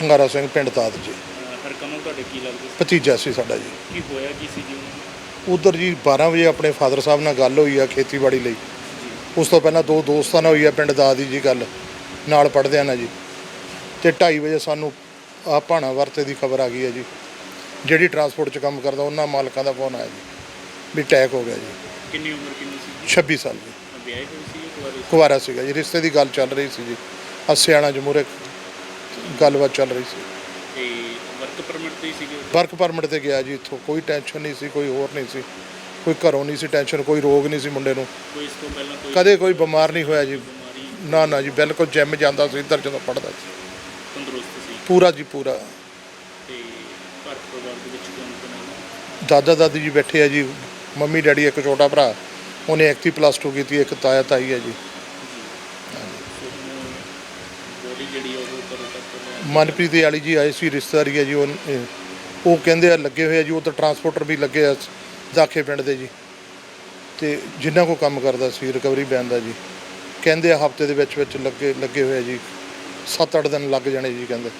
ਸ਼ਿੰਗਾਰਾ ਸਿੰਘ ਪਿੰਡ ਤਾਦ ਜੀ। ਹਰਕਮਲ ਤੁਹਾਡੇ ਕੀ ਲੱਗਦੇ ਸੀ? ਭਤੀਜਾ ਸੀ ਸਾਡਾ ਜੀ। ਕੀ ਹੋਇਆ ਕੀ ਸੀ ਜੀ ਉਹਨਾਂ ਨੂੰ? ਉਧਰ ਜੀ 12 ਵਜੇ ਆਪਣੇ ਫਾਦਰ ਸਾਹਿਬ ਨਾਲ ਗੱਲ ਹੋਈ ਆ ਖੇਤੀਬਾੜੀ ਲਈ। ਉਸ ਤੋਂ ਪਹਿਲਾਂ ਦੋ ਦੋਸਤਾਂ ਨਾਲ ਹੋਈ ਆ ਪਿੰਡ ਦਾਦੀ ਜੀ ਗੱਲ। ਨਾਲ ਪੜਦਿਆਂ ਨਾਲ ਜੀ। ਤੇ 2:30 ਵਜੇ ਸਾਨੂੰ ਆ ਭਾਣਾ ਵਰਤੇ ਦੀ ਖਬਰ ਆ ਗਈ ਹੈ ਜੀ। ਜਿਹੜੀ ਟਰਾਂਸਪੋਰਟ 'ਚ ਕੰਮ ਕਰਦਾ ਉਹਨਾਂ ਮਾਲਕਾਂ ਦਾ ਫੋਨ ਆਇਆ ਜੀ। ਵੀ ਅਟੈਕ ਹੋ ਗਿਆ ਜੀ। ਕਿੰਨੀ ਉਮਰ ਕਿੰਨੀ ਸੀ? ਜੀ 26 ਸਾਲ ਜੀ। ਵਿਆਹੇ ਹੋਏ ਸੀ ਇੱਕ ਵਾਰ ਕੁਵਾਰਾ ਸੀਗਾ ਜੀ। ਰਿਸ਼ਤੇ ਦੀ ਗੱਲ ਚੱਲ ਰਹੀ ਸੀ ਜੀ। ਅਸਿਆਣਾ ਜਮੂਰੇ ਗੱਲਬਾਤ ਚੱਲ ਰਹੀ ਸੀ। ਤੇ ਵਰਕ ਪਰਮਿਟ ਤੇ ਹੀ ਸੀਗੇ ਉਹ? ਵਰਕ ਪਰਮਿਟ ਤੇ ਗਿਆ ਜੀ ਇੱਥੋਂ। ਕੋਈ ਟੈਨਸ਼ਨ ਨਹੀਂ ਸੀ ਕੋਈ ਹੋਰ ਨਹੀਂ ਸੀ। ਕੋਈ ਘਰੋਂ ਨਹੀਂ ਸੀ ਟੈਨਸ਼ਨ ਕੋਈ ਰੋਗ ਨਹੀਂ ਸੀ ਮੁੰਡੇ ਨੂੰ। ਕੋਈ ਇਸ ਤੋਂ ਪਹਿਲਾਂ ਕੋਈ ਕਦੇ ਕੋਈ ਬਿਮਾਰ ਨਹੀਂ ਹੋਇਆ ਜੀ। ਬਿਮਾਰੀ? ਨਾ ਨਾ ਜੀ ਬਿਲਕੁਲ ਜਿਮ ਜਾਂਦਾ ਸੀ ਇੱਧਰ ਜਦੋਂ ਪੜਦਾ ਸੀ। ਤੰਦਰੁਸਤ ਸੀ? ਪੂਰਾ ਜੀ ਪੂਰਾ। ਤੇ ਘਰ ਪਰਿਵਾਰ ਦੇ ਵਿੱਚ ਕੌਣ ਕੌਣ ਹੈ? ਦਾਦਾ ਦਾਦੀ ਜੀ ਬੈਠੇ ਆ ਜੀ ਮੰਮੀ ਡੈਡੀ ਇੱਕ ਛੋਟਾ ਭਰਾ। ਉਹਨੇ ਐਕਟੀ ਪਲੱਸ 2 ਕੀਤੀ ਇੱਕ ਤਾਇਆ ਤਾਈ ਹੈ ਜੀ। ਬੋਡੀ ਜਿਹੜੀ ਉਹ ਕਦੋਂ ਤੱਕ ਮਨਪ੍ਰੀਤ ਵਾਲੀ ਜੀ ਆਏ ਸੀ, ਰਿਸ਼ਤੇਦਾਰੀ ਹੈ ਜੀ, ਉਹ ਉਹ ਕਹਿੰਦੇ ਆ ਲੱਗੇ ਹੋਏ ਆ ਜੀ, ਉਹ ਤਾਂ ਟਰਾਂਸਪੋਰਟਰ ਵੀ ਲੱਗੇ ਆ ਦਾਖੇ ਪਿੰਡ ਦੇ ਜੀ। ਤੇ ਜਿੰਨਾ ਕੋ ਕੰਮ ਕਰਦਾ ਸੀ ਰਿਕਵਰੀ ਬੈਨ ਦਾ ਜੀ। ਕਹਿੰਦੇ ਆ ਹਫ਼ਤੇ ਦੇ ਵਿੱਚ ਵਿੱਚ ਲੱਗੇ ਲੱਗੇ ਹੋਏ ਆ ਜੀ 7-8 ਦਿਨ ਲੱਗ ਜਾਣੇ ਜੀ, ਕਹਿੰਦੇ।